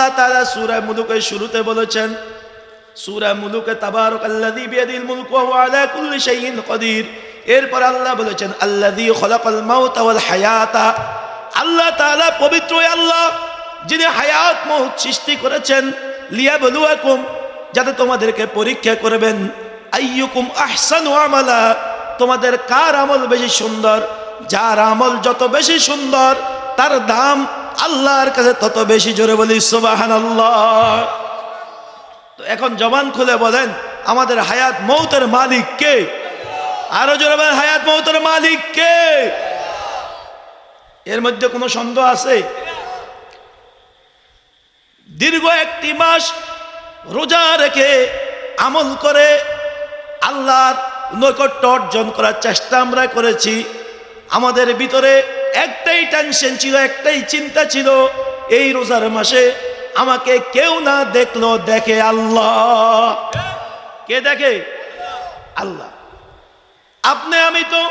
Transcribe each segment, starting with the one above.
আল্লাহ তাআলা সূরা মুলুকের শুরুতে বলেছেন, সূরা মুলুকে তাবারাকাল্লাযী বিয়াদিল মুলকু ওয়া আলা কুল্লি শাইইন কদির। এরপর আল্লাহ বলেছেন, আল্লাযী খলাকাল মাউতা ওয়াল হায়াতা। আল্লাহ তাআলা পবিত্র আল্লাহ, যিনি হায়াত মৌত সৃষ্টি করেছেন, লিয়াবলুয়াকুম, যাতে তোমাদেরকে পরীক্ষা করবেন। আইয়ুকুম আহসানু আমালা, তোমাদের কার আমল বেশি সুন্দর? যার আমল যত বেশি সুন্দর, তার দাম আল্লাহর কাছে তত বেশি জোরে বলি, সুবহানাল্লাহ। তো এখন জবান খুলে বলেন, আমাদের হায়াত মৌতের মালিক কে? আরও জোরে বলেন, হায়াত মৌতের মালিক কে? এর মধ্যে কোনো সন্দেহ আছে? দীর্ঘ একটি মাস রোজা রেখে আমল করে আল্লাহর নৈকট্য অর্জন করার চেষ্টা আমরা করেছি। আমাদের ভিতরে একটাই টেনশন ছিল, একটাই চিন্তা ছিল, এই রোজার মাসে আমাকে কেউ না দেখল, দেখে আল্লাহ। কে দেখে? আল্লাহ। আপনি, আমি তো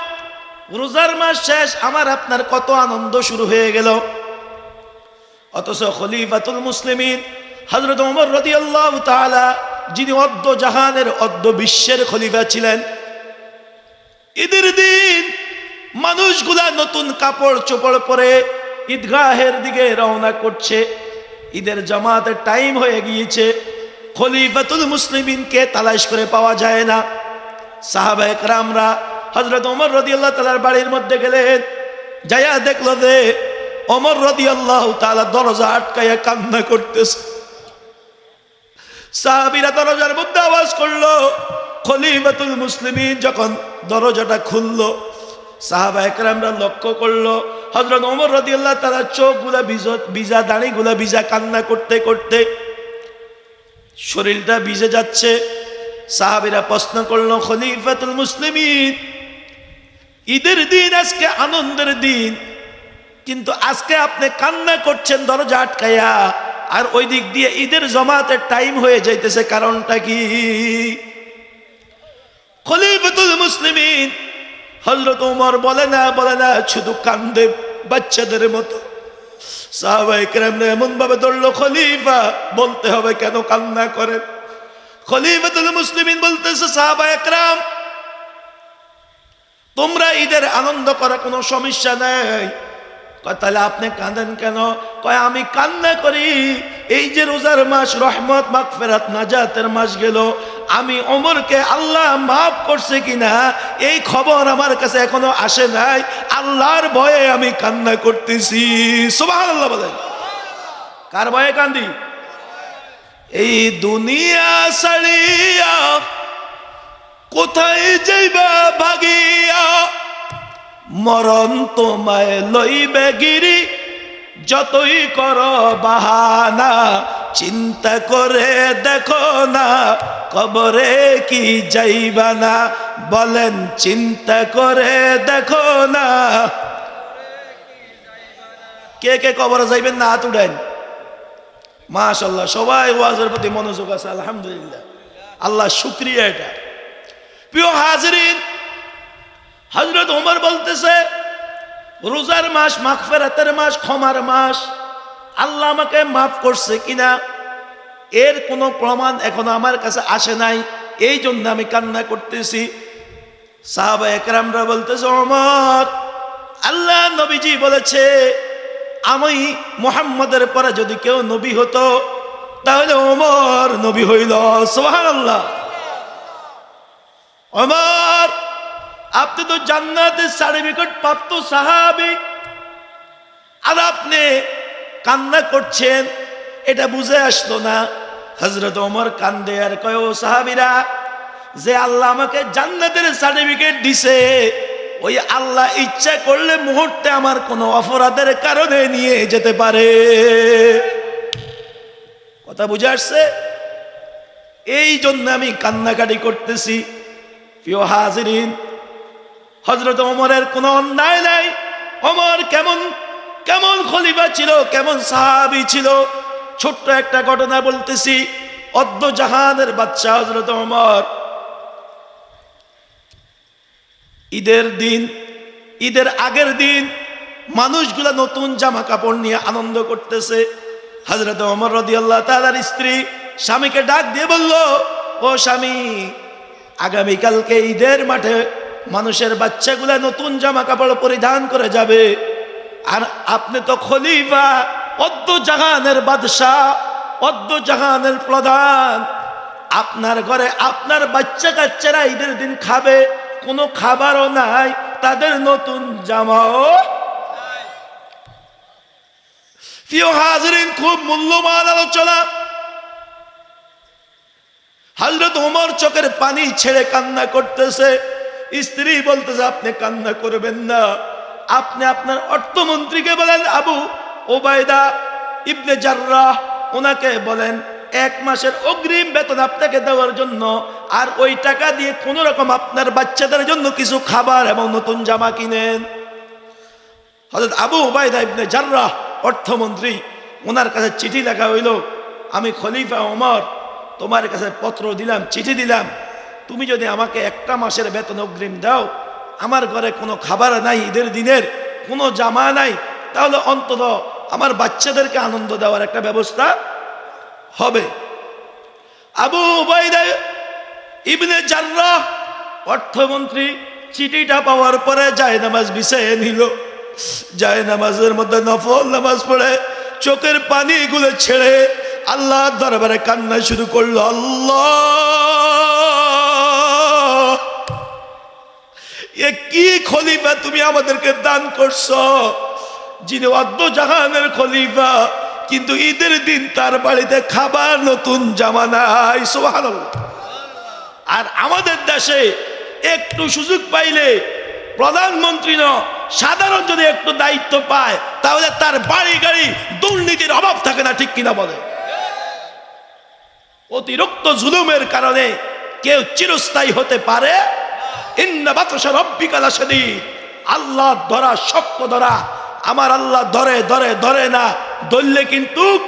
রোজার মাস শেষ, আমার আপনার কত আনন্দ শুরু হয়ে গেল। অথচ খলিফাতুল মুসলিমিন হজরত ওমর রদি আল্লাহ তালা যিনি অদ্য জাহানের অদ্য বিশ্বের খলিফা ছিলেন, ঈদের দিন মানুষগুলা নতুন কাপড় চোপড় পরে ঈদগাহের দিকে রওনা করছে। ঈদের জামাতের টাইম হয়ে গিয়েছে। খলিফাতুল মুসলিমিনকে তালাশ করে পাওয়া যায় না। সাহাবা একরামরা হজরত ওমর আল্লাহ তালার বাড়ির মধ্যে গেলেন। যাইয়া দেখল যে অমর রদি আল্লাহ তালা দরজা আটকাইয়া কান্না করতেছে। সাহাবিরা দরজার মধ্যে আওয়াজ করল। খলিফাতুল মুসলিমিন যখন দরজাটা খুললো সাহাবা একরামরা লক্ষ্য করল হজরত ওমর রদি আল্লাহ তারা চোখগুলা ভিজা ভিজা দাঁড়িগুলা ভিজা, কান্না করতে করতে শরীরটা ভিজে যাচ্ছে। সাহাবিরা প্রশ্ন করল, খলিফাতুল মুসলিমিন, ঈদের দিন আজকে আনন্দের দিন, কিন্তু আজকে আপনি কান্না করছেন, দরজা আটকাইয়া, আর ওই দিক দিয়ে ঈদের জমাতের টাইম হয়ে যাইতেছে, কারণটা কি? খলিফাতুল মুসলিমিন হজরত উমর বলে, না বলে না, শুধু কান্দে বাচ্চাদের মতো। এমন ভাবে ধরলো, খলিফা, বলতে হবে কেন কান্না করেন খলিফাতুল মুসলিমিন বলতেছে সাহাবা একরাম তোমরা ঈদের আনন্দ করা কোনো সমস্যা নেই। কয়, তাহলে আপনি কাঁদেন কেন? কয়, আমি কান্না করি। এই যে রোজার মাস, রহমত, মাগফেরাত, নাজাতের মাস গেল। আমি অমরকে আল্লাহ মাফ করছে কিনা, এই খবর আমার কাছে এখনও আসে নাই। আল্লাহর ভয়ে আমি কান্না করতেছি। সুবহানাল্লাহ বলেন। কার ভয়ে কান্দি? এই দুনিয়া সারিয়া কোথায় যাইবা ভাগিয়া? মরণ তোমায় লইবে গিরি, যতই কর বাহানা, চিন্তা করে দেখো না, কবরে কি যাইবা না, বলেন চিন্তা করে দেখো না। কে কে কবরে যাইবেন না হাত উঠেন মাশাল্লাহ সবাই ওয়াজের প্রতি মনোযোগ আছে, আলহামদুলিল্লাহ। আল্লাহ শুক্রিয়া এটা। প্রিয় হাজরিন হজরত ওমর বলতেছে, রোজার মাস, মাগফেরাতের মাস, ক্ষমার মাস, আল্লাহ আমাকে মাফ করছে কিনা? এর কোনো প্রমাণ এখনও আমার কাছে আসে নাই এই জন্য আমি কান্না করতেছি। সাহাবা একরামরা বলতেছে, ওমর, আল্লাহ নবীজি বলেছে, আমি মোহাম্মদের পরে যদি কেউ নবী হতো, তাহলে ওমর নবী হইল সোহান আল্লাহ ওমর আপনি তো জান্নাতের সার্টিফিকেট প্রাপ্ত সাহাবি। আর আপনি কান্না করছেন, এটা বুঝে আসলো না। হজরত ওমর কান্দে আর কয় সাহাবিরা, যে আল্লাহ আমাকে জান্নাতের সার্টিফিকেট দিছে, ওই আল্লাহ ইচ্ছা করলে মুহূর্তে আমার কোনো অপরাধের কারণে নিয়ে যেতে পারে। কথা বুঝে আসছে? এই জন্য আমি কান্নাকাটি করতেছি। প্রিয় হাজিরিন হজরত ওমরের কোনো অন্যায় নাই। ওমর কেমন কেমন খলিফা ছিল, কেমন সাহাবি ছিল? ছোট্ট একটা ঘটনা বলতেছি। অদ্য জাহানের বাচ্চা হজরত ওমর। ঈদের দিন, ঈদের আগের দিন মানুষগুলা নতুন জামা কাপড় নিয়ে আনন্দ করতেছে। হজরত অমর রদি আল্লাহ তালার স্ত্রী স্বামীকে ডাক দিয়ে বলল, ও স্বামী, আগামীকালকে ঈদের মাঠে মানুষের বাচ্চাগুলা নতুন জামা কাপড় পরিধান করে যাবে। আর আপনি তো খলিফা অদ্য জাহানের বাদশাহ অদ্য জাহানের প্রধান। আপনার ঘরে আপনার বাচ্চা কাচ্চারা ঈদের দিন খাবে, কোনো খাবারও নাই, তাদের নতুন জামাও খুব মূল্যবান আলোচনা। হজরত ওমর চোখের পানি ছেড়ে কান্না করতেছে। স্ত্রী বলতেছে, আপনি কান্না করবেন না। আপনি আপনার অর্থমন্ত্রীকে বলেন, আবু ওবায়দা ইবনে জার্রাহ, ওনাকে বলেন, এক মাসের অগ্রিম বেতন আপনাকে দেওয়ার জন্য, আর ওই টাকা দিয়ে কোনো রকম আপনার বাচ্চাদের জন্য কিছু খাবার এবং নতুন জামা কিনেন। হজরত আবু ওবায়দা ইবনে জার্রাহ, অর্থমন্ত্রী, ওনার কাছে চিঠি লেখা হইল, আমি খলিফা ওমর, তোমার কাছে পত্র দিলাম, চিঠি দিলাম। তুমি যদি আমাকে একটা মাসের বেতন অগ্রিম দাও, আমার ঘরে কোনো খাবার নাই ঈদের দিনের, কোনো জামা নাই, তাহলে অন্তত আমার বাচ্চাদেরকে আনন্দ দেওয়ার একটা ব্যবস্থা হবে। আবু ইবনে জার্রাহ, অর্থমন্ত্রী, চিঠিটা পাওয়ার পরে যায় নামাজ বিছাইয়ে নিল। যায় নামাজের মধ্যে নফল নামাজ পড়ে, চোখের পানি গুলো ছেড়ে আল্লাহ দরবারে কান্না শুরু করল। আল্লাহ! এ কি খলিফা তুমি আমাদেরকে দান করছ? যিনি অদ্য জাহানের খলিফা, কিন্তু ঈদের দিন তার বাড়িতে খাবার নতুন জামা নাই আর আমাদের দেশে একটু সুযোগ পাইলে প্রধানমন্ত্রী ন, সাধারণ যদি একটু দায়িত্ব পায়, তাহলে তার বাড়ি গাড়ি দুর্নীতির অভাব থাকে না, ঠিক কিনা বলে? অতিরিক্ত জুলুমের কারণে কেউ চিরস্থায়ী হতে পারে আল্লাহ ধরা শক্ত ধরা। আমার আল্লাহ ধরে ধরে ধরে না। ধরলে কিন্তু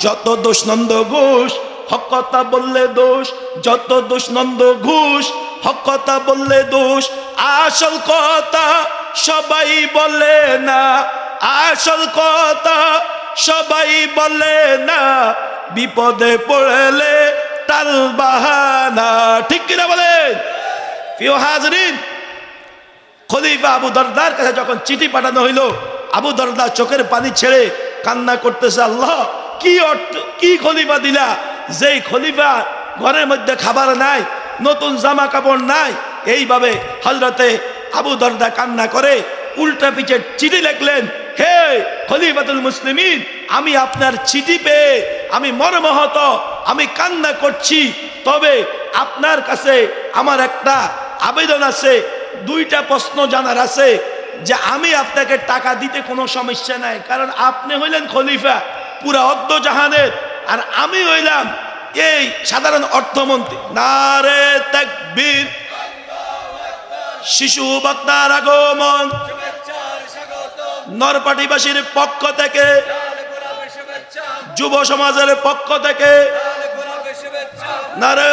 যত দোষ নন্দ ঘোষ হকতা বললে দোষ। যত দোষ নন্দ ঘোষ হকতা বললে দোষ। আসল কথা সবাই বলে না। আসল কথা সবাই বলে না। বিপদে পড়লে তাল বাহানা। ঠিক কিনা বলেন প্রিয় হাজরিন। খলিফা আবু দরদার কাছে যখন চিঠি পাঠানো হইল, আবু দরদার চোখের পানি ছেড়ে কান্না করতেছে, আল্লাহ, কি অর্থ, কি খলিফা দিলা? যেই খলিফা ঘরের মধ্যে খাবার নাই, নতুন জামা কাপড় নাই। এইভাবে হজরতে আবু দরদা কান্না করে উল্টা পিছে চিঠি লিখলেন, হে খলিফাতুল মুসলিমিন, আমি আপনার চিঠি পেয়ে আমি মর্মহত, আমি কান্না করছি। তবে আপনার কাছে আমার একটা আবেদন আছে, দুইটা প্রশ্ন জানার আছে যে আমি আপনাকে টাকা দিতে কোনো সমস্যা নাই, কারণ আপনি হইলেন খলিফা পুরা অদ্দ জাহানের আর আমি হইলাম এই সাধারণ অর্থমন্ত্রী। নারে তাকবীর। শিশু বক্তার আগমন। নরপাটিবাসীর পক্ষ থেকে, যুব সমাজের পক্ষ থেকে, নারে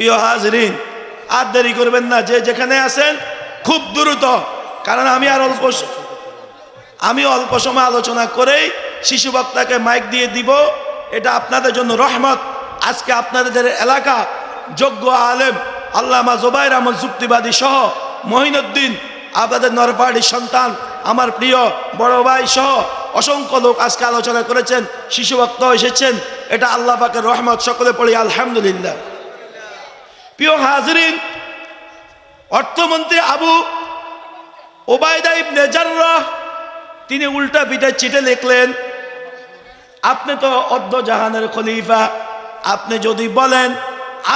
প্রিয় হাজরিন, আর দেরি করবেন না, যে যেখানে আছেন, খুব দ্রুত, কারণ আমি আর অল্প আমি অল্প সময় আলোচনা করেই শিশু বক্তাকে মাইক দিয়ে দিব। এটা আপনাদের জন্য রহমত। আজকে আপনাদের এলাকা যোগ্য আলেম আল্লামা জোবাইর আহমদ যুক্তিবাদী সহ মহিনুদ্দিন, আপনাদের নরপাহাড়ির সন্তান, আমার প্রিয় বড় ভাই সহ অসংখ্য লোক আজকে আলোচনা করেছেন, শিশু বক্তা এসেছেন। এটা আল্লাহ পাকের রহমত, সকলে পড়ি, আলহামদুলিল্লাহ। প্রিয় হাজরিন, অর্থমন্ত্রী আবু ওবায়দা ইবনে তিনি উল্টা পিঠা চিঠে লিখলেন, আপনি তো অদ্য জাহানের খলিফা, আপনি যদি বলেন,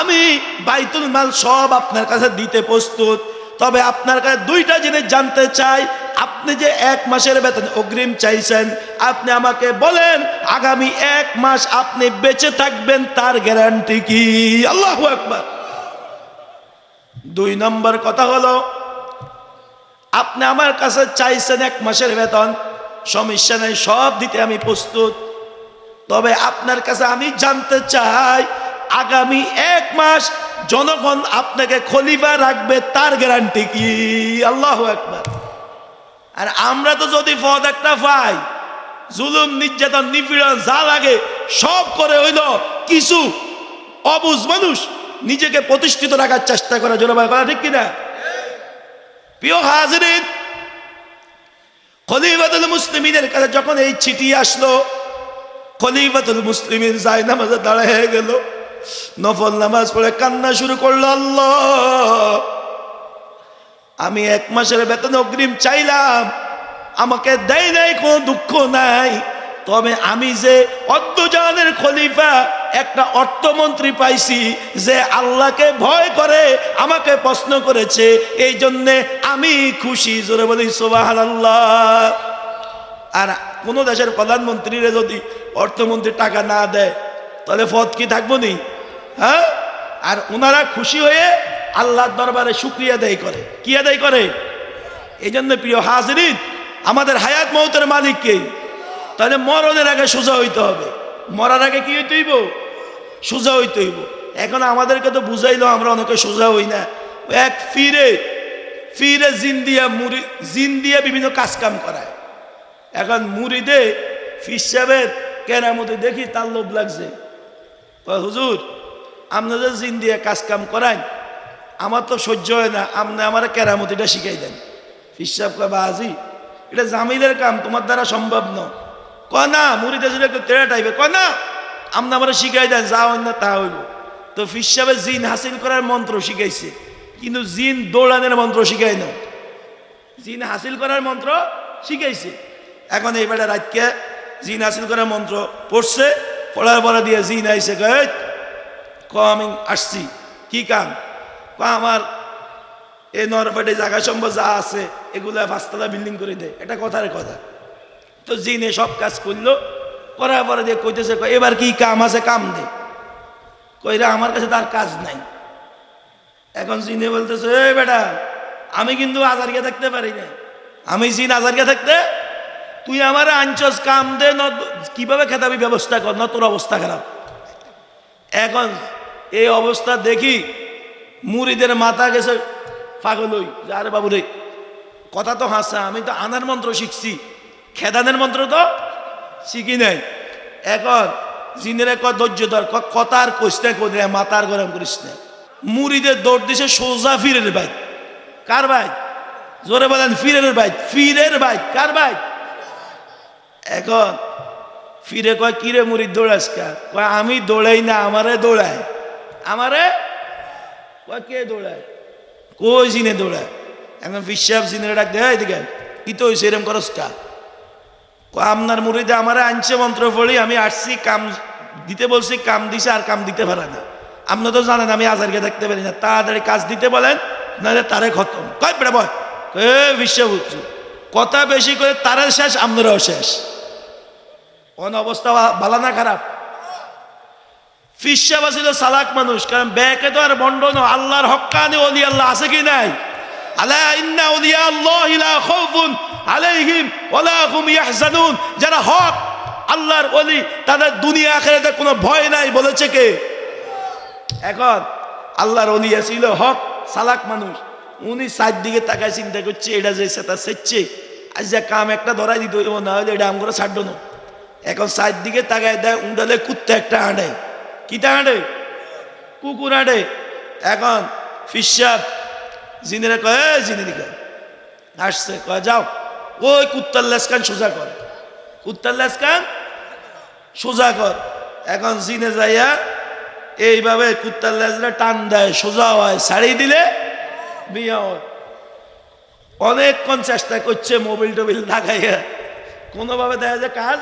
আমি বাইতুল মাল সব আপনার কাছে দিতে প্রস্তুত, তবে আপনার কাছে দুইটা জিনিস জানতে চাই, আপনি যে এক মাসের বেতন অগ্রিম চাইছেন, আপনি আমাকে বলেন, আগামী এক মাস আপনি বেঁচে থাকবেন, তার গ্যারান্টি কি? আল্লাহ একবার দুই নম্বর কথা হলো, আপনি আমার কাছে চাইছেন এক মাসের বেতন, সমস্যা নেই, সব দিতে আমি প্রস্তুত। তবে আপনার কাছে আমি জানতে চাই, আগামী এক মাস জনগণ আপনাকে খলিফা রাখবে, তার গ্যারান্টি কি? আল্লাহ একবার আর আমরা তো যদি পদ একটা পাই, জুলুম, নির্যাতন, নিপীড়ন, যা লাগে, সব করে হইল কিছু অবুজ মানুষ নিজেকে প্রতিষ্ঠিত রাখার চেষ্টা করে, জোর ভাই কথা ঠিক কিনা? প্রিয় হাজরিন, খলিফাতুল মুসলিমিনের কাছে যখন এই চিঠি আসলো, খলিফাতুল মুসলিমিন যায় নামাজে দাঁড়ায় গেল, নফল নামাজ পড়ে কান্না শুরু করল, আল্লাহ! আমি এক মাসের বেতন অগ্রিম চাইলাম, আমাকে দেয় নাই, কোনো দুঃখ নাই, তবে আমি যে অর্ধজানের খলিফা একটা অর্থমন্ত্রী পাইছি যে আল্লাহকে ভয় করে, আমাকে প্রশ্ন করেছে, এই জন্যে আমি খুশি। জোরে বলি সোবাহ আল্লাহ আর কোনো দেশের প্রধানমন্ত্রীরা যদি অর্থমন্ত্রী টাকা না দেয়, তাহলে পদ কি থাকব নি? হ্যাঁ? আর ওনারা খুশি হয়ে আল্লাহর দরবারে শুক্রিয়া আদায় করে। কি আদায় করে? এই জন্য প্রিয় হাজরিন, আমাদের হায়াত মৌতের মালিককে। তাহলে মরণের আগে সোজা হইতে হবে। মরার আগে কি হইতে হইব? সোজা হইতে হইব। এখন আমাদেরকে তো বুঝাইলো আমরা অনেকে সোজা হই না। এক ফিরে ফিরে জিন দিয়া মুড়ি, জিন দিয়ে বিভিন্ন কাজ কাম করায়। এখন মুড়িদে ফিস সাহেবের কেরামতি দেখি তার লোভ লাগছে। হুজুর, আপনি যে জিন দিয়ে কাজ কাম করান আমার তো সহ্য হয় না, আপনি আমার কেরামতিটা শিখাই দেন। ফিস সাহেব কয় বাজি এটা জামিলের কাম, তোমার দ্বারা সম্ভব ন কয়, না মুড়িদে যদি একটু তেড়ে টাইবে কয়, না আপনি আমার শিখাই দেন, যা না তা হইব তো ফিস সাহেবের জিন হাসিল করার মন্ত্র শিখাইছে। কিন্তু জিন দৌড়ানোর মন্ত্র শিখাই না জিন হাসিল করার মন্ত্র শিখাইছে। এখন এই বেটা জিন হাসিল করার মন্ত্র পড়ছে। পড়ার পরে দিয়ে জিন আইসে ক, আমি আসছি। কি কাম? ক আমার এই নরফাটে জায়গা সম্ভব যা আছে, এগুলা পাঁচতলা বিল্ডিং করে দেয় এটা কথার কথা। তো জিনে সব কাজ করল। করার পরে দিয়ে কইতেছে এবার কি কাম আছে, কাম দে। কইরা, আমার কাছে তার কাজ নাই। এখন জিনে বলতেছে, এই বেটা, আমি কিন্তু আজারকে থাকতে পারি না আমি জিন আজারকে থাকতে তুই আমার আঞ্চস কাম দে ন কীভাবে খেতাবি ব্যবস্থা কর না তোর অবস্থা খারাপ। এখন এই অবস্থা দেখি মুড়িদের মাথা গেছে পাগল হই আরে বাবু রে কথা তো হাসা, আমি তো আনার মন্ত্র শিখছি, খেদানের মন্ত্র তো শিখি নাই? এখন জিনের এক ধৈর্য ধর ক- কথা আর কইস না কই না, মাথা আর গরম করিস না। মুড়িদের দৌড় দিছে সোজা ফিরের বাইক। কার বাইক? জোরে বলেন ফিরের বাইক ফিরের বাইক কার বাইক? এখন ফিরে কয় কিরে মুড়ি দৌড়াস কা কয় আমি দৌড়াই না আমারে দৌড়ায়। আমারে? কয় কে দৌড়ায়? কই জিনে দৌড়ায়? এখন বিশ্বাস জিনের ডাক দেয় এদিকে কি তো এরম করস কা? আপনার মুড়িতে আমারে আনছে মন্ত্র পড়ি আমি আসছি, কাম দিতে বলছি, কাম দিছে আর কাম দিতে পারে না। আপনি তো জানেন, আমি আজারকে দেখতে পারি না। তাড়াতাড়ি কাজ দিতে বলেন, নাহলে তারে খতম। কয় বেড়া বয় এ বিশ্ব বুঝছ কথা বেশি করে তারের শেষ, আপনারাও শেষ। অন অবস্থা ভালো না খারাপ? ফিসাবা ছিল সালাক মানুষ, কারণ ব্যাকে তো আর বন্ডন আল্লাহর হক্কানি অলি আল্লাহ আছে কি নাই? আলা লা যারা হক, আল্লাহর ওলি, তাদের দুনিয়া আখিরাতে কোনো ভয় নাই, বলেছে কে? এখন আল্লাহর অলি ছিল হক, সালাক মানুষ। উনি সাইড দিকে তাকায় চিন্তা করছে, এটা যে সেটা সেচ্ছে। আজ যা কাম একটা ধরাই দিত হইব, না হলে এটা আম করে ছাড়লো না। এখন সাইড দিকে তাকায় দেয়, উন্ডালে কুত্তে একটা আঁটে কিটা আঁটে কুকুর আঁটে এখন ফিসাব জিনেরা কয় "এই জিনে দিকে আসছে, কয়, যাও। ওই কুত্তার লেসকান সোজা কর। কুত্তার লেসকান সোজা কর। এখন জিনে যাইয়া এইভাবে কুত্তার লেজরা টান দেয়, সোজা হয় শাড়ি দিলে বিয়ে হয়। অনেকক্ষণ চেষ্টা করছে মোবিল টোবিল লাগাইয়া। কোনোভাবে দেখা যায় কাজ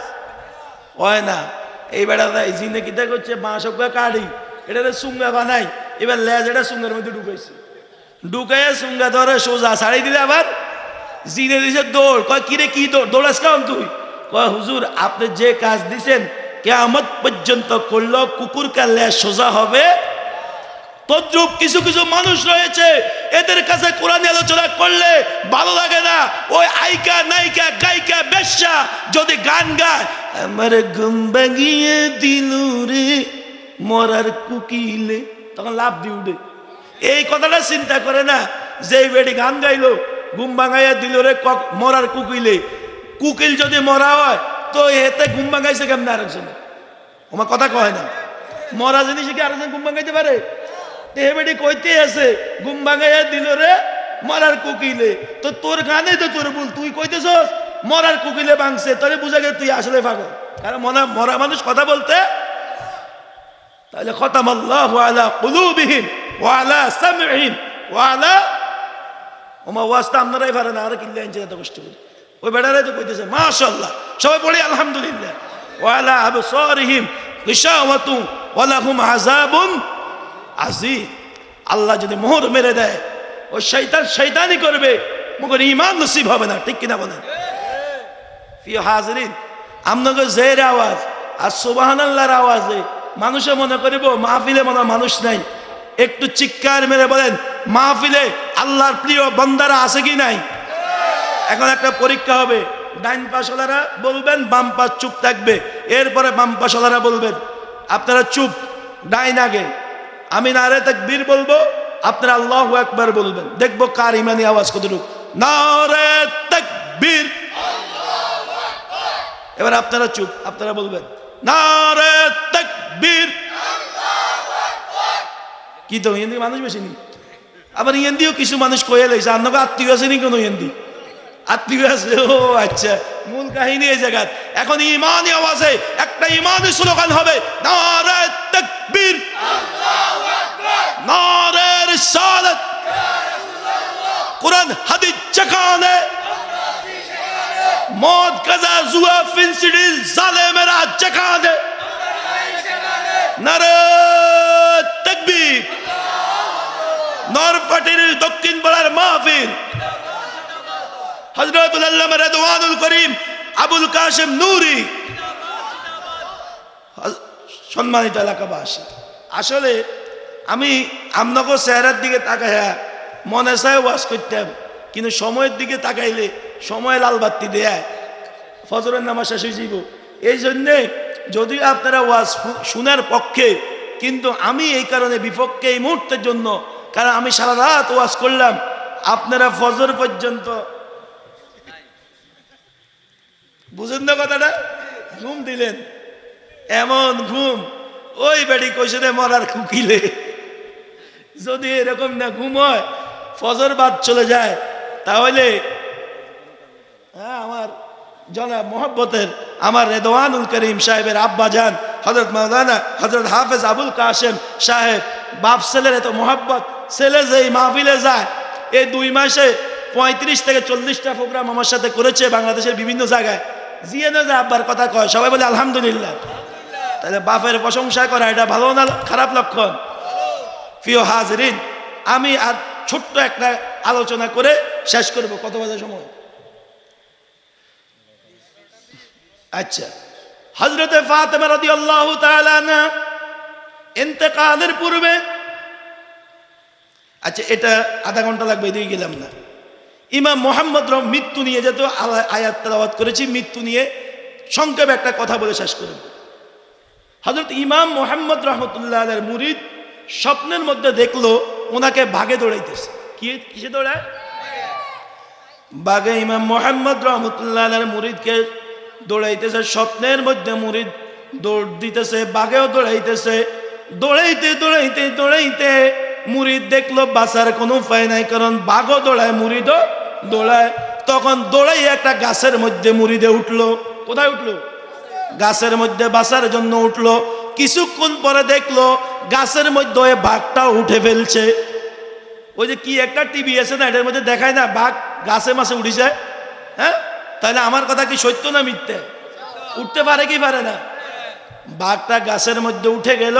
হয় না। এই বেড়া দেয়, জিনে কিতা করছে, বাঁশ কাড়ি এটা সুঙ্গা বানাই এবার লেজ এটা সুঙ্গের মধ্যে ঢুকাইছে। ঢুকাইয়া সুঙ্গা ধরে সোজা শাড়ি দিলে আবার জিনে দিছে দৌড়। কয় কিরে কি দৌড়? দৌড়াস কেমন তুই? কয়, হুজুর, আপনি যে কাজ দিছেন, কেয়ামত পর্যন্ত করল কুকুর কালে সোজা হবে। তদ্রুপ কিছু কিছু মানুষ রয়েছে, এদের কাছে কোরআন আলোচনা করলে ভালো লাগে না। ওই আইকা, নায়িকা, গায়িকা, বেশ্যা যদি গান গায়, আমার ঘুম দিল রে, মরার কুকিলে। তখন লাভ দিয়ে উঠে। এই কথাটা চিন্তা করে না যে বেটি গান গাইলো, ঘুম ভাঙাইয়া দিল রে কক, মরার কুকিলে। কুকিল যদি মরা হয়, তো এতে ঘুম ভাঙাইছে কেমন আরেকজন? আমার কথা কয় না। মরা জিনিস কি আরেকজন ঘুম ভাঙাইতে পারে? তেহেবেটি কইতে আছে, ঘুম ভাঙাইয়া দিল রে মরার কুকিলে। তো তোর গানে তো তোর ভুল, তুই কইতেছস, মরার কুকিলে ভাঙছে, তোরে বুঝা গেছে তুই আসলে পাগল। কারণ মরা মরা মানুষ কথা বলতে তাহলে খতাম আল্লাহ আলা কুলুবিহিম। আর কিনলে আনছে তো কইতেছে সবাই ওয়া আল্লাহ যদি মোহর মেরে দেয় ও শয়তান শয়তানি করবে। মগর ইমান নসিব হবে না। ঠিক কিনা বলেন? প্রিয় হাজরিন আপনাকে জের আওয়াজ আর সুবাহান আল্লাহর আওয়াজে মানুষে মনে করিব, মাহফিলে মনে মানুষ নাই। একটু চিৎকার মেরে বলেন, মাহফিলে আল্লাহর প্রিয় বন্দারা আছে কি নাই? এখন একটা পরীক্ষা হবে। ডাইন পাশলারা বলবেন, বাম পাশ চুপ থাকবে। এরপরে বাম পাশলারা বলবেন, আপনারা চুপ, ডাইন আগে। আমি নারে বীর বলব, আপনারা আল্লাহ একবার বলবেন। দেখব কার ইমানি আওয়াজ কতটুকু। নারে বীর এবার আপনারা চুপ, আপনারা বলবেন, নারে তাকবীর। কি তো হিন্দি মানুষ বেশি নি আবার হিন্দিও কিছু মানুষ কয়ে লাইছে আপনাকে আত্মীয় আছে নি কোনো হিন্দি? আত্মীয় আছে, ও আচ্ছা মূল কাহিনী এই জায়গা এখন ইমানি আওয়াজে একটা ইমানি স্লোগান হবে, নারে তাকবীর। নারে রিসালাত। কোরআন হাদিস যেখানে, মদ কাজা জুয়া, ফিনসিডিল, জালেমেরা যেখানে, নারে তাকবীর নরপাটির দক্ষিণ পাড়ার মাহফিল। হজরতুল আল্লামা রেদওয়ানুল করিম আবুল কাশেম নূরি। সম্মানিত এলাকাবাসী, আসলে আমি আপনাকে চেহারার দিকে তাকাইয়া মনে চায় করতাম, কিন্তু সময়ের দিকে তাকাইলে সময় লাল বাত্তি দেয়। ফজরের নামা শেষ যাব এই জন্যে যদি আপনারা ওয়াজ শোনার পক্ষে, কিন্তু আমি এই কারণে বিপক্ষে এই মুহূর্তের জন্য কারণ আমি সারা রাত ওয়াজ করলাম। আপনারা ফজর পর্যন্ত। বুঝেন না কথাটা? ঘুম দিলেন। এমন ঘুম। ওই বেড়ি কৈশনে মরার কুকিলে। যদি এরকম না ঘুম হয়, ফজর বাদ চলে যায়, তাহলে হ্যাঁ আমার জনাব মোহব্বতের, আমার রেদওয়ানুল করিম সাহেবের আব্বা যান হজরত মাওলানা হজরত হাফেজ আবুল কাশেম সাহেব, বাপ ছেলের এত মোহাব্বত ছেলে যেই মাহফিলে যায়, এই দুই মাসে পঁয়ত্রিশ থেকে চল্লিশটা প্রোগ্রাম আমার সাথে করেছে বাংলাদেশের বিভিন্ন জায়গায়। জিয়ে না যায় আব্বার কথা কয়, সবাই বলে আলহামদুলিল্লাহ। তাহলে বাপের প্রশংসা করা এটা ভালো না খারাপ লক্ষণ? প্রিয় হাজরিন, আমি আর ছোট্ট একটা আলোচনা করে শেষ করব। কত বাজে সময়? আচ্ছা। হজরতে ফাতেমা রদি আল্লাহ এতেকালের পূর্বে আচ্ছা এটা আধা ঘণ্টা লাগবে, এদিকে গেলাম না। ইমাম মোহাম্মদ রহ মৃত্যু নিয়ে যেত আয়াত তেলাওয়াত করেছি, মৃত্যু নিয়ে সংক্ষেপে একটা কথা বলে শেষ করব হজরত ইমাম মোহাম্মদ রহমতুল্লাহ আলের মুরিদ স্বপ্নের মধ্যে দেখল, ওনাকে ভাগে দৌড়াইতেছে। কি, কিসে দৌড়ায়? বাঘে ইমাম মোহাম্মদ রহমতুল্লাহ আলের মুরিদকে দৌড়াইতেছে, স্বপ্নের মধ্যে মুরিদ দৌড় দিতেছে, বাঘেও দৌড়াইতেছে। দৌড়াইতে দৌড়াইতে দৌড়াইতে মুরিদ দেখল বাঁচার কোনো উপায় নাই, কারণ বাঘও দৌড়ায় মুরিদও দৌড়ায়। তখন দৌড়াই একটা গাছের মধ্যে মুরিদে উঠল। কোথায় উঠল? গাছের মধ্যে বাসার জন্য উঠল। কিছুক্ষণ পরে দেখল গাছের মধ্যে ওই বাঘটাও উঠে ফেলছে। ওই যে কি একটা টিভি আছে না, এটার মধ্যে দেখায় না, বাঘ গাছে মাছে উঠে যায় হ্যাঁ? তাহলে আমার কথা কি সত্য না মিথ্যে? উঠতে পারে কি পারে না? বাঘটা গাছের মধ্যে উঠে গেল।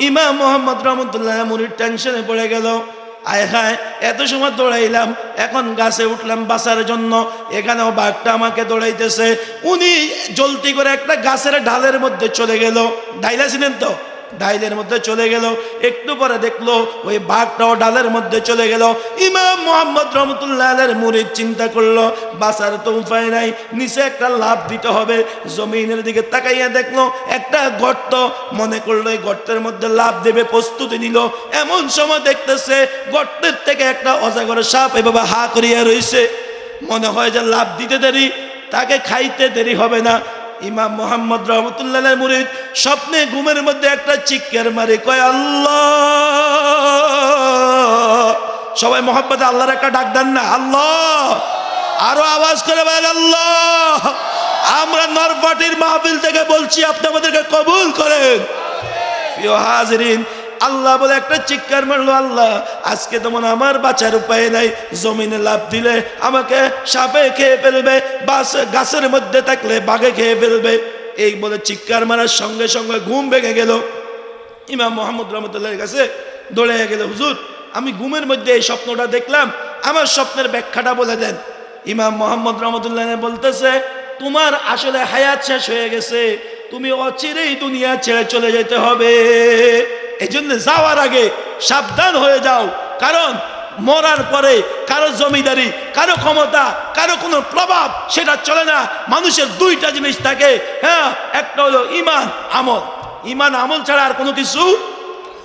ইমাম মোহাম্মদ রহমতুল্লাহ মুরির টেনশনে পড়ে গেল। আয় হায়, এত সময় দৌড়াইলাম, এখন গাছে উঠলাম বাসার জন্য, এখানেও বাঘটা আমাকে দৌড়াইতেছে। উনি জলদি করে একটা গাছের ঢালের মধ্যে চলে গেল। ঢাইলা ছিলেন তো? ডাইলের মধ্যে চলে গেল, একটু পরে দেখল ওই বাঘটাও ডালের মধ্যে চলে গেল। ইমাম মোহাম্মদ রহমতুল্লাহ মুরিদ চিন্তা করল বাসার তো উপায় নাই, নিচে একটা লাভ দিতে হবে। জমিনের দিকে তাকাইয়া দেখল, একটা গর্ত, মনে করল এই গর্তের মধ্যে লাভ দেবে, প্রস্তুতি নিল। এমন সময় দেখতেছে, গর্তের থেকে একটা অজাগর সাপ এভাবে হা করিয়া রইছে। মনে হয় যে লাভ দিতে দেরি, তাকে খাইতে দেরি হবে না। ইমাম মোহাম্মদ রহমতুল্লাহ মুরিদ স্বপ্নে ঘুমের মধ্যে একটা চিৎকার মারে, কয়, আল্লাহ! সবাই মোহাম্মদ আল্লাহর একটা ডাক দেন না, আল্লাহ! আরও আওয়াজ করে বলেন, আল্লাহ! আমরা নরপাটির মাহফিল থেকে বলছি, আপনি আমাদেরকে কবুল করেন। হাজরিন আল্লাহ বলে একটা চিৎকার মারলো, আল্লাহ, আজকে তো হয় আমার বাঁচার উপায় নাই। জমিনে লাভ দিলে আমাকে সাপে খেয়ে ফেলবে বাস গাছের মধ্যে থাকলে বাঘে খেয়ে ফেলবে। এই বলে চিৎকার মারার সঙ্গে সঙ্গে ঘুম ভেঙে গেল। ইমাম মোহাম্মদ রহমতুল্লাহর কাছে দৌড়ে গেল, হুজুর, আমি ঘুমের মধ্যে এই স্বপ্নটা দেখলাম। আমার স্বপ্নের ব্যাখ্যাটা বলে দেন। ইমাম মোহাম্মদ রহমতুল্লাহ বলতেছে, তোমার আসলে হায়াত শেষ হয়ে গেছে। তুমি অচিরেই দুনিয়া ছেড়ে চলে যেতে হবে। এই জন্য যাওয়ার আগে সাবধান হয়ে যাও। কারণ মরার পরে কারও জমিদারি, কারও ক্ষমতা, কারও কোনো প্রভাব, সেটা চলে না। মানুষের দুইটা জিনিস থাকে। হ্যাঁ একটা হলো ইমান, আমল। ইমান, আমল ছাড়া আর কোনো কিছু?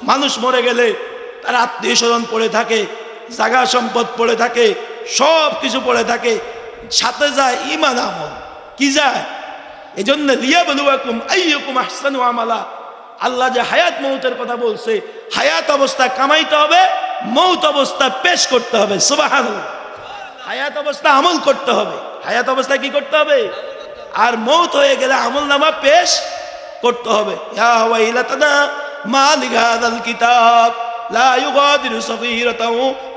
মানুষ মরে গেলে তার আত্মীয় স্বজন পড়ে থাকে, জাগা সম্পদ পড়ে থাকে, সব কিছু পড়ে থাকে। সাথে যায় ইমান, আমল। কি যায়? এই জন্য রিয়া বলুয়াকুম আইয়ুকুম আহসানু আমালা। আল্লাহ যে হায়াত মৌতের কথা বলছে, হায়াত অবস্থা কামাইতে হবে, মৌত অবস্থা পেশ করতে হবে হায়াত অবস্থা আমল করতে হবে। হায়াত অবস্থা কি করতে হবে? আর মৌত হয়ে গেলে আমল নামা পেশ করতে হবে। ইয়া ওয়াইলাতানা মা লিহাদাল কিতাব। لا يغادر صغيرة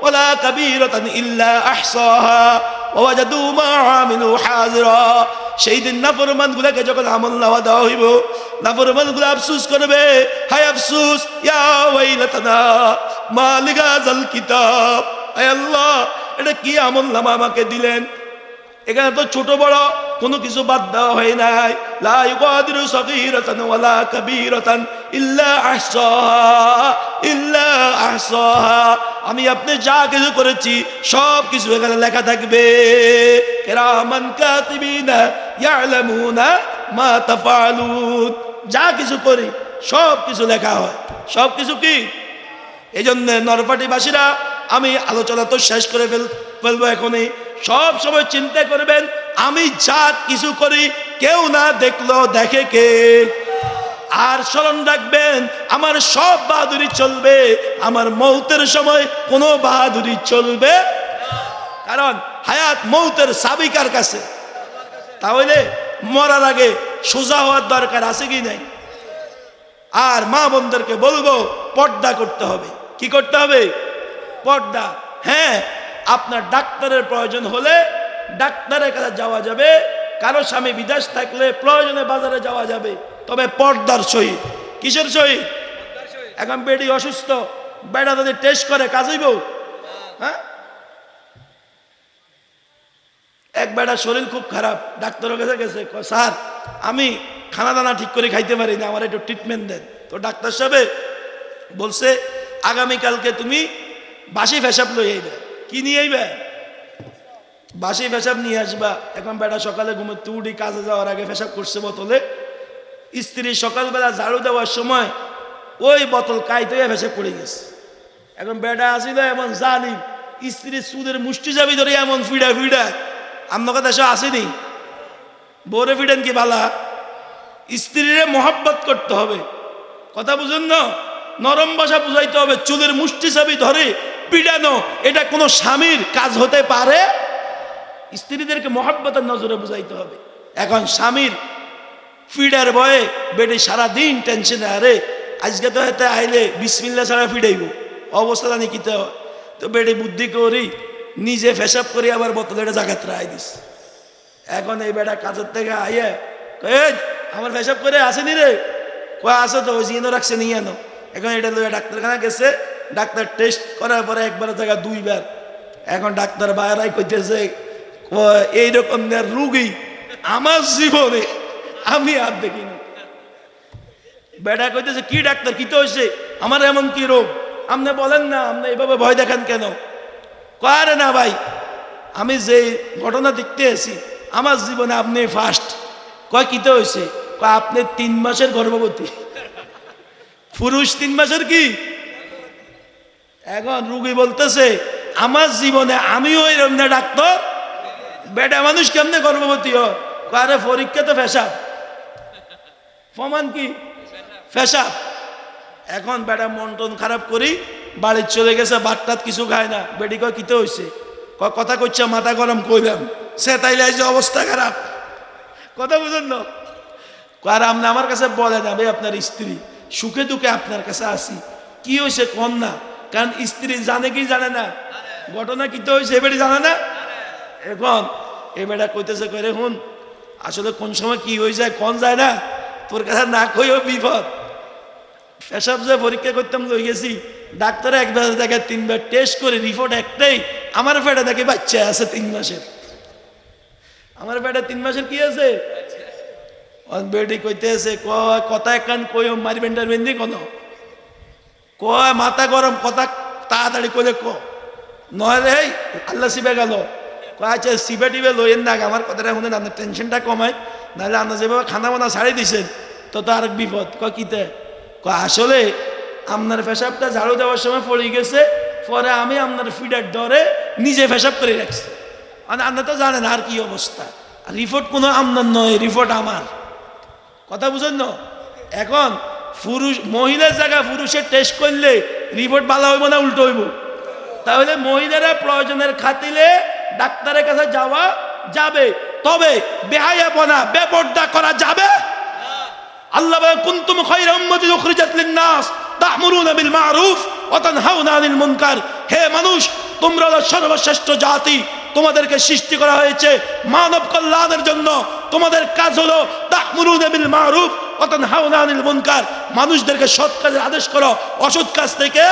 ولا كبيرة إلا أحصاها ووجدوا ما عملوا حاضرا সেই দিন নাফরমান গুলাকে যখন আমল নাওয়া দেওয়া হইব নাফরমান গুলা আফসুস করবে হায় আফসুস ইয়া ওয়াইলাতানা মালিকা জাল কিতাব আয় আল্লাহ এটা কি আমল নামা আমাকে দিলেন এখানে তো ছোট বড় কোনো কিছু বাদ দেওয়া হয় নাই। ইল্লা ইল্লা আমি আপনি যা কিছু করেছি, সব কিছু এখানে লেখা থাকবে। যা কিছু করি, সব কিছু লেখা হয়। সব কিছু কি? এই জন্য নরপাটিবাসীরা আমি আলোচনা তো শেষ করে ফেল, ফেলব এখনই। সব সময় চিন্তা করবেন, আমি যা কিছু করি, কেউ না দেখল, দেখে কে? আর স্মরণ রাখবেন, আমার সব বাহাদুরি চলবে, আমার মৌতের সময় কোনো বাহাদুরি চলবে কারণ হায়াত মৌতের সাবিকার কাছে। তাহলে মরার আগে সোজা হওয়ার দরকার আছে কি নাই? আর মা বোনদেরকে বলব, পর্দা করতে হবে। কি করতে হবে? পর্দা। হ্যাঁ আপনার ডাক্তারের প্রয়োজন হলে ডাক্তারের কাছে যাওয়া যাবে। কারও স্বামী বিদেশ থাকলে প্রয়োজনে বাজারে যাওয়া যাবে। তবে পর্দার সহিত। কিসের সহিত? এখন বেডি অসুস্থ, বেড়া যদি টেস্ট করে কাজইব হ্যাঁ? এক বেড়ার শরীর খুব খারাপ, ডাক্তারের কাছে গেছে স্যার, আমি খানা দানা ঠিক করে খাইতে পারি না, আমার একটু ট্রিটমেন্ট দেন। তো ডাক্তার সাহেব বলছে, আগামীকালকে তুমি বাসি ফেসাব লই আইবে। কি নিয়ে আইবে? বাসি ফেসাব নিয়ে আসবা। এখন বেটা সকালে ঘুমে তুড়ি কাজে যাওয়ার আগে ফেসাব করছে বোতলে। স্ত্রী সকালবেলা ঝাড়ু দেওয়ার সময় ওই বোতল কাইতে ফেসাব পড়ে গেছে। এখন বেটা আসিল এমন জানি স্ত্রীর সুদের মুষ্টি যাবি ধরে এমন ফিডা ফিডা। আপনার দেশে আসেনি। বোরে ফিডেন কি বালা? স্ত্রীরে মহাব্বত করতে হবে। কথা বুঝুন না? নরম ভাষা বুঝাইতে হবে, চুলের মুষ্টি চাবি ধরে পিডানো এটা কোনো স্বামীর কাজ হতে পারে? স্ত্রীদেরকে মহাব্বতের নজরে বুঝাইতে হবে। এখন স্বামীর ফিডার বয়ে বেটে সারাদিন টেনশনে, আরে আজকে তো হেতে আইলে বিসমিল্লা ছাড়া ফিডাইব। অবস্থা জানি কি তো তো বেটে বুদ্ধি করি, নিজে ফেসাব করি, আবার বোতলে এটা জাগাত রায় দিস। এখন এই বেটা কাজের থেকে আইয়ে আমার ফেসাব করে আসেনি রে? কয়, আসো তো, ওই জিনো রাখছে, নিয়ে আনো। এখন এটা লইয়া ডাক্তারখানা গেছে ডাক্তার টেস্ট করার পরে একবার জায়গা দুইবার। এখন ডাক্তার বাইরাই কইতেছে কয়, এইরকম রুগী আমার জীবনে আমি আর দেখিনি। বেটা কইতেছে কি ডাক্তার কি তো হয়েছে আমার এমন কি রোগ? আপনি বলেন না আপনি এভাবে ভয় দেখান কেন? কয়ারে না ভাই আমি যে ঘটনা দেখতে এসি আমার জীবনে আপনি ফার্স্ট কয় তো হয়েছে আপনি তিন মাসের গর্ভবতী। পুরুষ তিন মাসের কি? এখন রুগী বলতেছে, আমার জীবনে আমিও এরম না, ডাক্তার। বেটা মানুষ কেমনে গর্ভবতী হয় আরে, পরীক্ষা তো ফেসাব প্রমাণ কি? ফেসাব এখন বেটা মন টন খারাপ করি, বাড়ির চলে গেছে বাটটাত কিছু খায় না। বেটি কয় কিতে হয়েছে কথা করছে মাথা গরম কইলাম। সে তাইলে যে অবস্থা খারাপ। কথা বুঝেন না? আর আমার কাছে বলেন, আমি আপনার স্ত্রী। সুখে দুঃখে আপনার কাছে আসি। কি হয়েছে কন না? কারণ স্ত্রী জানে কি জানে না? ঘটনা কি তো হয়েছে এবারে জানে না? এখন এ বেটা কইতেছে করে, হুন, আসলে কোন সময় কি হয়ে যায়, কোন যায় না? তোর কাছে না কইও বিপদ। পেশাব যে পরীক্ষা করতাম, লই গেছি। ডাক্তার একবার দেখে তিনবার টেস্ট করে রিপোর্ট একটাই। আমার পেটে দেখে বাচ্চা আছে তিন মাসের। আমার পেটে তিন মাসের কি আছে? বেটি কইতে আছে কয়, কথা একখান কই মারবেন টারবেন দি কোনো? কয়, মাথা গরম, কথা তাড়াতাড়ি করে ক। নয় রে, আল্লাহ শিবে গেল। কয় আচ্ছা শিবে টিবে লইয়েন না আমার কথাটা শুনেন আপনার টেনশনটা কমায়, নাহলে আপনার যেভাবে খানা বানা ছাড়ি দিছেন, তো তো আরেক বিপদ। কয় কিতে কয়, আসলে আপনার পেশাবটা ঝাড়ু দেওয়ার সময় পড়ে গেছে, পরে আমি আপনার ফিডার ডরে নিজে পেশাব করে রাখছি। মানে আপনি তো জানেন আর কি অবস্থা। রিপোর্ট কোনো আপনার নয়, রিপোর্ট আমার। কথা বুঝেন না? এখন পুরুষ, মহিলার জায়গায় পুরুষের টেস্ট করলে রিপোর্ট ভালো হইব না উল্টো হইব? তাহলে মহিলারা প্রয়োজনের খাতিলে ডাক্তারের কাছে যাওয়া যাবে। তবে বেহায়াপনা, বেপর্দা করা যাবে? আল্লাহ কুনতুম খায়রা উম্মাতিন উখরিজাত লিন-নাস তা'মুরুনা বিল মা'রুফ ওয়া তানহাউনা আনিল মুনকার। হে মানুষ তোমরা হলো সর্বশ্রেষ্ঠ জাতি। তোমাদেরকে সৃষ্টি করা হয়েছে মানব কল্যাণের জন্য। তোমাদের কাজ হলো মা'রুফ আনিল মুনকার। মানুষদেরকে সৎ কাজের আদেশ করো, অসৎ কাজ থেকে